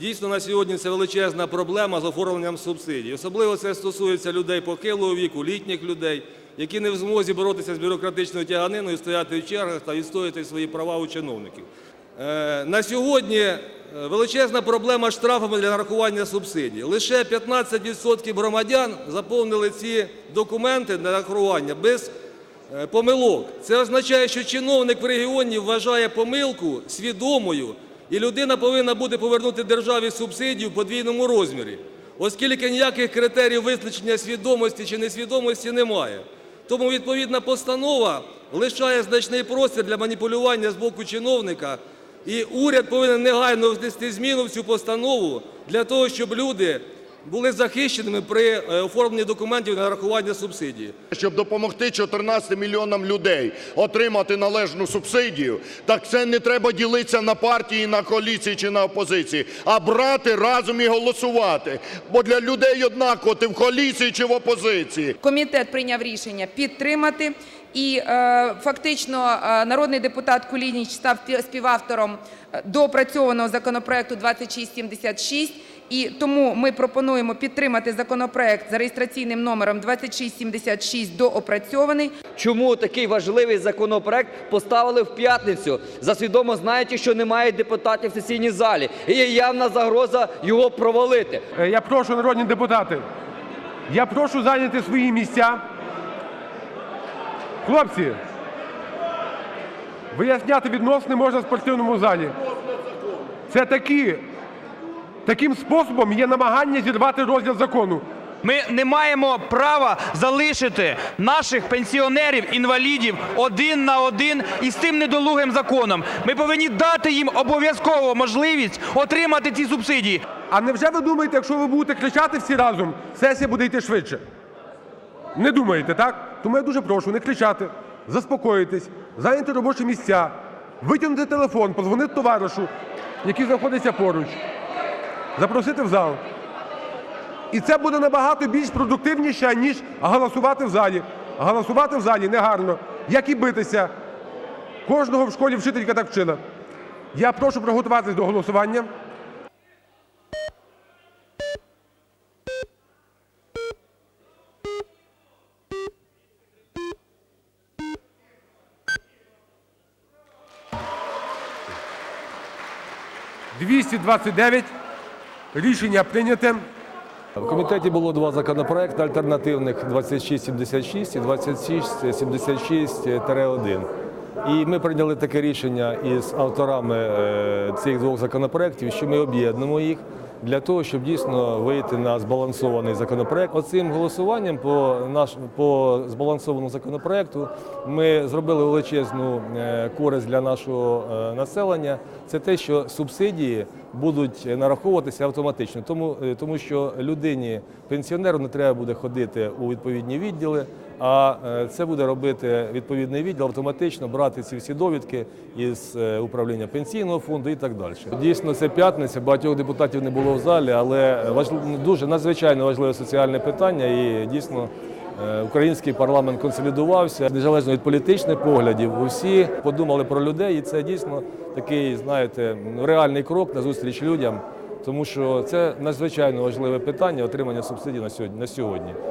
Дійсно, на сьогодні це величезна проблема з оформленням субсидій. Особливо це стосується людей похилого віку, літніх людей, які не в змозі боротися з бюрократичною тяганиною, стояти в чергах та відстояти свої права у чиновників. Е, На сьогодні е, величезна проблема штрафами для нарахування субсидій. Лише 15% громадян заповнили ці документи для нарахування без е, помилок. Це означає, що чиновник в регіоні вважає помилку свідомою, і людина повинна буде повернути державі субсидію в подвійному розмірі, оскільки ніяких критеріїв визначення свідомості чи несвідомості немає. Тому відповідна постанова лишає значний простір для маніпулювання з боку чиновника, і уряд повинен негайно внести зміну в цю постанову для того, щоб люди були захищеними при е, оформленні документів на нарахування субсидії. Щоб допомогти 14 мільйонам людей отримати належну субсидію, так це не треба ділитися на партії, на коаліції чи на опозиції, а брати разом і голосувати. Бо для людей однаково, ти в коаліції чи в опозиції. Комітет прийняв рішення підтримати. І е, фактично е, народний депутат Кулініч став співавтором доопрацьованого законопроекту 2676. І тому ми пропонуємо підтримати законопроект за реєстраційним номером 2676 доопрацьований. Чому такий важливий законопроект поставили в п'ятницю, засвідомо знаючи, що немає депутатів в сесійній залі, і є явна загроза його провалити. Е, Я прошу, народні депутати, я прошу зайняти свої місця. Хлопці, виясняти відносини можна в спортивному залі. Це такі, таким способом є намагання зірвати розгляд закону. Ми не маємо права залишити наших пенсіонерів, інвалідів один на один із цим недолугим законом. Ми повинні дати їм обов'язково можливість отримати ці субсидії. А невже ви думаєте, якщо ви будете кричати всі разом, сесія буде йти швидше? Не думаєте, так? Тому я дуже прошу не кричати, заспокоїтись, зайняти робочі місця, витягнути телефон, подзвонити товаришу, який знаходиться поруч, запросити в зал. І це буде набагато більш продуктивніше, ніж голосувати в залі. Голосувати в залі негарно, як і битися. Кожного в школі вчителька так вчила. Я прошу приготуватись до голосування. «229». Рішення прийняте. В комітеті було два законопроекти альтернативних 2676 і 2676-1. І ми прийняли таке рішення із авторами е, цих двох законопроєктів, що ми об'єднуємо їх для того, щоб дійсно вийти на збалансований законопроект. Оцим голосуванням по наш по збалансованому законопроекту ми зробили величезну е, користь для нашого е, населення. Це те, що субсидії будуть нараховуватися автоматично, тому, тому що людині пенсіонеру не треба буде ходити у відповідні відділи, а е, це буде робити відповідний відділ автоматично брати ці всі довідки із е, управління пенсійного фонду і так далі. Дійсно, це п'ятниця. Багатьох депутатів не було в залі, але дуже надзвичайно важливе соціальне питання і дійсно. Е, Український парламент консолідувався незалежно від політичних поглядів. Усі подумали про людей, і це дійсно такий, знаєте, реальний крок на зустріч людям, тому що це надзвичайно важливе питання отримання субсидій. На сьогодні.